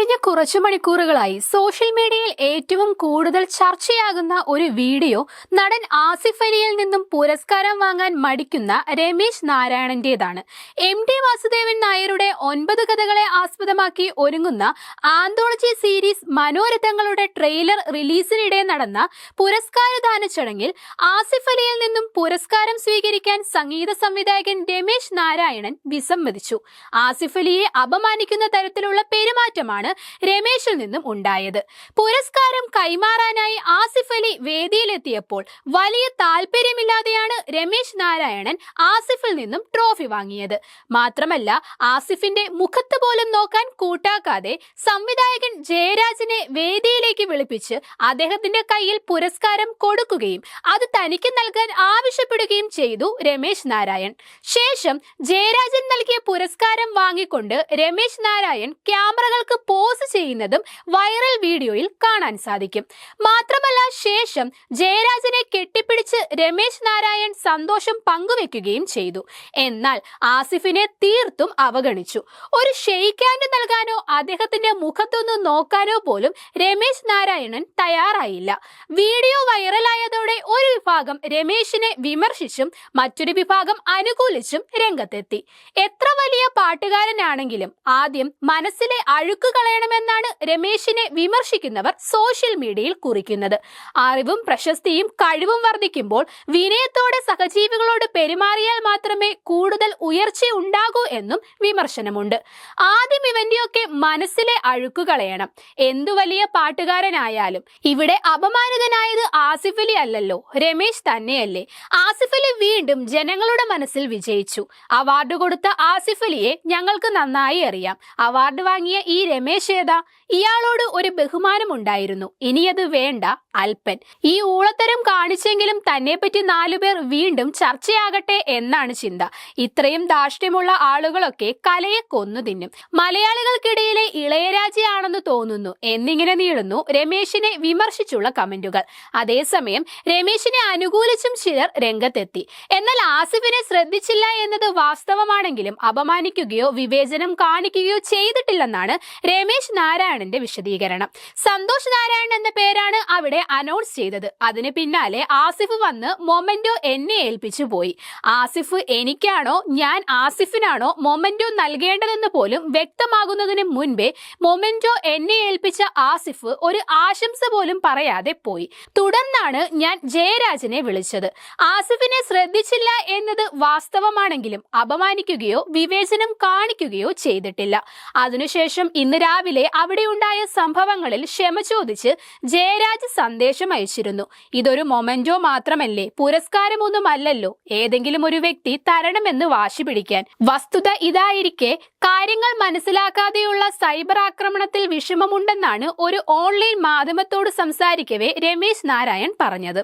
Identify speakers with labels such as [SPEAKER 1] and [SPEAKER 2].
[SPEAKER 1] കഴിഞ്ഞ കുറച്ചു മണിക്കൂറുകളായി സോഷ്യൽ മീഡിയയിൽ ഏറ്റവും കൂടുതൽ ചർച്ചയാകുന്ന ഒരു വീഡിയോ നടൻ ആസിഫ് അലിയിൽ നിന്നും പുരസ്കാരം വാങ്ങാൻ മടിക്കുന്ന രമേശ് നാരായണന്റേതാണ്. എം ടി വാസുദേവൻ നായരുടെ ഒൻപത് കഥകളെ ആസ്പദമാക്കി ഒരുങ്ങുന്ന ആന്തോളജി സീരീസ് മനോരഥങ്ങളുടെ ട്രെയിലർ റിലീസിനിടെ നടന്ന പുരസ്കാരദാന ചടങ്ങിൽ ആസിഫ് അലിയിൽ നിന്നും പുരസ്കാരം സ്വീകരിക്കാൻ സംഗീത സംവിധായകൻ രമേശ് നാരായണൻ വിസമ്മതിച്ചു. ആസിഫ് അലിയെ അപമാനിക്കുന്ന തരത്തിലുള്ള പെരുമാറ്റമാണ് രമേശിൽ നിന്നും ഉണ്ടായത്. പുരസ്കാരം കൈമാറാനായി ആസിഫ് അലി വേദിയിലെത്തിയപ്പോൾ വലിയ താല്പര്യമില്ലാതെയാണ് രമേശ് നാരായണൻ ആസിഫിൽ നിന്നും ട്രോഫി വാങ്ങിയത്. മാത്രമല്ല ആസിഫിന്റെ മുഖത്ത് പോലും നോക്കാൻ കൂട്ടാക്കാതെ സംവിധായകൻ ജയരാജനെ വേദിയിലേക്ക് വിളിപ്പിച്ച് അദ്ദേഹത്തിന്റെ കയ്യിൽ പുരസ്കാരം കൊടുക്കുകയും അത് തനിക്ക് നൽകാൻ ആവശ്യപ്പെടുകയും ചെയ്തു രമേശ് നാരായൺ. ശേഷം ജയരാജൻ നൽകിയ പുരസ്കാരം വാങ്ങിക്കൊണ്ട് രമേശ് നാരായൺ ക്യാമറകൾക്ക് പോസ് ചെയ്യുന്നതും വൈറൽ വീഡിയോയിൽ കാണാൻ സാധിക്കും. മാത്രമല്ല ശേഷം ജയരാജനെ കെട്ടിപ്പിടിച്ച് രമേശ് നാരായൺ സന്തോഷം പങ്കുവെക്കുകയും ചെയ്തു. എന്നാൽ ആസിഫിനെ തീർത്തും അവഗണിച്ചു. ഒരു ഷെയ്ക്ക് ഹാൻഡ് നൽകാനോ അദ്ദേഹത്തിന്റെ മുഖത്തൊന്ന് നോക്കാനോ പോലും രമേശ് നാരായണൻ തയ്യാറായില്ല. വീഡിയോ വൈറലായതോടെ ഒരു വിഭാഗം രമേശിനെ വിമർശിച്ചും മറ്റൊരു വിഭാഗം അനുകൂലിച്ചും രംഗത്തെത്തി. എത്ര വലിയ പാട്ടുകാരനാണെങ്കിലും ആദ്യം മനസ്സിലെ അഴുക്ക് കളയണമെന്നാണ് രമേശിനെ വിമർശിക്കുന്നവർ സോഷ്യൽ മീഡിയയിൽ കുറിക്കുന്നത്. അറിവും പ്രശസ്തിയും കഴിവും വർദ്ധിക്കുമ്പോൾ വിനയത്തോടെ സഹജീവികളോട് പെരുമാറിയാൽ മാത്രമേ കൂടുതൽ ഉയർച്ച ഉണ്ടാകൂ എന്നും വിമർശനമുണ്ട്. ആദ്യം ഇവന്റെയൊക്കെ മനസ്സിലെ അഴുക്ക് കളയണം. എന്തു വലിയ പാട്ടുകാരനായാലും. ഇവിടെ അപമാനിതനായത് ആസിഫ് അലി അല്ലല്ലോ. രമേശ് തന്നെയല്ലേ. ആസിഫ് അലി വീണ്ടും ജനങ്ങളുടെ മനസ്സിൽ വിജയിച്ചു. അവാർഡ് കൊടുത്ത ആസിഫ് അലിയെ ഞങ്ങൾക്ക് നന്നായി അറിയാം. അവാർഡ് വാങ്ങിയ ഈ രമേശ് ഏതാ? ഇയാളോട് ഒരു ബഹുമാനം ഉണ്ടായിരുന്നു ഇനിയത് വേണ്ട അൽപ്പൻ ഈ ഊളത്തരം കാണിച്ചെങ്കിലും തന്നെപ്പറ്റി നാലുപേർ വീണ്ടും ചർച്ചയാകട്ടെ എന്നാണ് ചിന്ത. ഇത്രയും ധാർഷ്ട്യമുള്ള ആളുകളൊക്കെ കലയെ കൊന്നു തിന്നും. മലയാളികൾക്കിടയിലെ ഇളയരാജയാണെന്ന് തോന്നുന്നു എന്നിങ്ങനെ നീളുന്നു രമേശിനെ വിമർശിച്ചുള്ള കമന്റുകൾ. അതേസമയം രമേശിനെ അനുകൂലിച്ചും ചിലർ രംഗത്തെത്തി. എന്നാൽ ആസിഫിനെ ശ്രദ്ധിച്ചില്ല എന്നത് വാസ്തവമാണെങ്കിലും അപമാനിക്കുകയോ വിവേചനം കാണിക്കുകയോ ചെയ്തിട്ടില്ലെന്നാണ് രമേശ് നാരായണന്റെ വിശദീകരണം. സന്തോഷ് നാരായണൻ എന്ന പേരാണ് അവിടെ അനൗൺസ് ചെയ്തത്. അതിന് പിന്നാലെ ആസിഫ് വന്ന് മൊമെന്റോ എന്നെ ഏൽപ്പിച്ചു പോയി. ആസിഫ് എനിക്കാണോ ഞാൻ ആസിഫിനാണോ മൊമെന്റോ നൽകേണ്ടതെന്ന് പോലും വ്യക്തമാകുന്നതിന് മുൻപേ മൊമെന്റോ എന്നെ ഏൽപ്പിച്ച ആസിഫ് ഒരു ആശംസ പോലും പറയാതെ പോയി. തുടർന്നാണ് ഞാൻ ജയരാജനെ വിളിച്ചത്. ആസിഫിനെ ശ്രദ്ധിച്ചില്ല എന്നത് വാസ്തവമാണെങ്കിലും അപമാനിക്കുകയോ വിവേചനം കാണിക്കുകയോ ചെയ്തിട്ടില്ല. അതിനുശേഷം ഇന്ന് രാവിലെ അവിടെയുണ്ടായ സംഭവങ്ങളിൽ ക്ഷമ ചോദിച്ച് ജയരാജ് സന്ദേശം അയച്ചിരുന്നു. ഇതൊരു മൊമെന്റോ മാത്രമല്ലേ പുരസ്കാരമൊന്നും അല്ലല്ലോ ഏതെങ്കിലും ഒരു വ്യക്തി തരണമെന്ന് വാശി പിടിക്കാൻ. വസ്തുത ഇതായിരിക്കെ കാര്യങ്ങൾ മനസ്സിലാക്കാതെയുള്ള സൈബർ ആക്രമണത്തിൽ വിഷമമുണ്ടെന്നാണ് ഒരു ഓൺലൈൻ മാധ്യമത്തോട് സംസാരിക്കവേ രമേശ് നാരായൺ പറഞ്ഞത്.